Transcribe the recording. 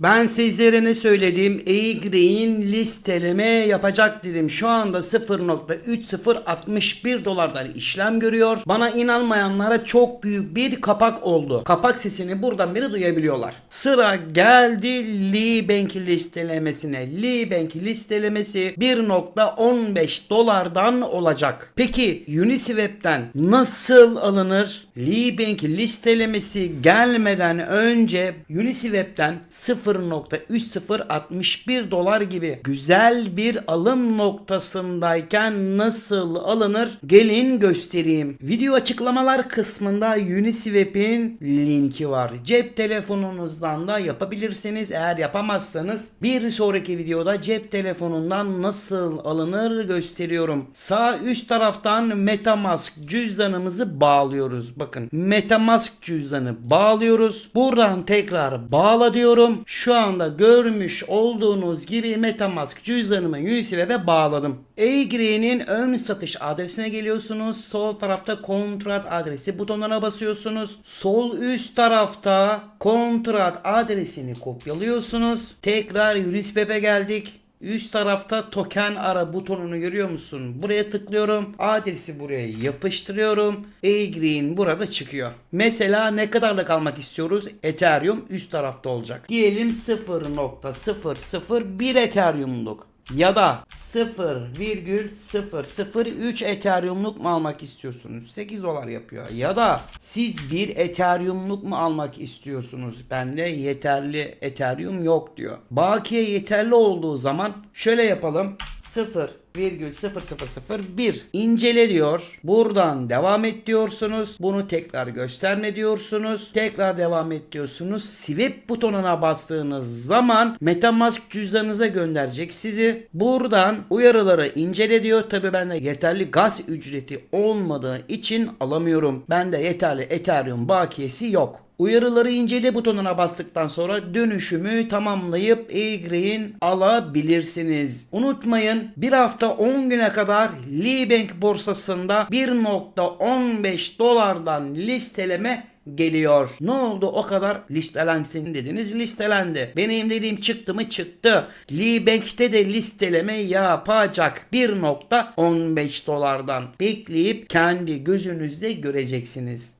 Ben sizlere ne söyledim? E-Green listeleme yapacak dedim. Şu anda 0.3061 dolardan işlem görüyor. Bana inanmayanlara çok büyük bir kapak oldu. Kapak sesini buradan beri duyabiliyorlar. Sıra geldi Lee Bank listelemesine. Lee Bank listelemesi 1.15 dolardan olacak. Peki Uniswap'ten nasıl alınır? Lee Bank listelemesi gelmeden önce Uniswap'ten 0.3061 dolar gibi güzel bir alım noktasındayken nasıl alınır? Gelin göstereyim. Video açıklamalar kısmında Uniswap'in linki var. Cep telefonunuzdan da yapabilirsiniz. Eğer yapamazsanız bir sonraki videoda cep telefonundan nasıl alınır gösteriyorum. Sağ üst taraftan Metamask cüzdanımızı bağlıyoruz. Bakın Metamask cüzdanı bağlıyoruz. Buradan tekrar bağla diyorum. Şu anda görmüş olduğunuz gibi Metamask cüzdanımı Uniswap'e bağladım. E-Green'in ön satış adresine geliyorsunuz. Sol tarafta kontrat adresi butonuna basıyorsunuz. Sol üst tarafta kontrat adresini kopyalıyorsunuz. Tekrar Uniswap'e geldik. Üst tarafta token ara butonunu görüyor musun? Buraya tıklıyorum. Adresi buraya yapıştırıyorum. E-Green burada çıkıyor. Mesela ne kadarla kalmak istiyoruz? Ethereum üst tarafta olacak. Diyelim 0.001 Ethereum'luk ya da 0,003 Ethereum'luk mu almak istiyorsunuz? 8 dolar yapıyor. Ya da siz bir Ethereum'luk mu almak istiyorsunuz? Bende yeterli Ethereum yok diyor. Bakiye yeterli olduğu zaman şöyle yapalım. 0,0001 incele diyor. Buradan devam et diyorsunuz. Bunu tekrar gösterme diyorsunuz. Tekrar devam et diyorsunuz. Swap butonuna bastığınız zaman Metamask cüzdanınıza gönderecek sizi. Buradan uyarıları incele diyor. Tabi bende yeterli gaz ücreti olmadığı için alamıyorum. Bende yeterli Ethereum bakiyesi yok. Uyarıları incele butonuna bastıktan sonra dönüşümü tamamlayıp e-Green alabilirsiniz. Unutmayın bir hafta 10 güne kadar Lee Bank borsasında 1.15 dolardan listeleme geliyor. Ne oldu o kadar listelensin dediniz listelendi. Benim dediğim çıktı mı çıktı. Lee Bank'te de listeleme yapacak 1.15 dolardan bekleyip kendi gözünüzde göreceksiniz.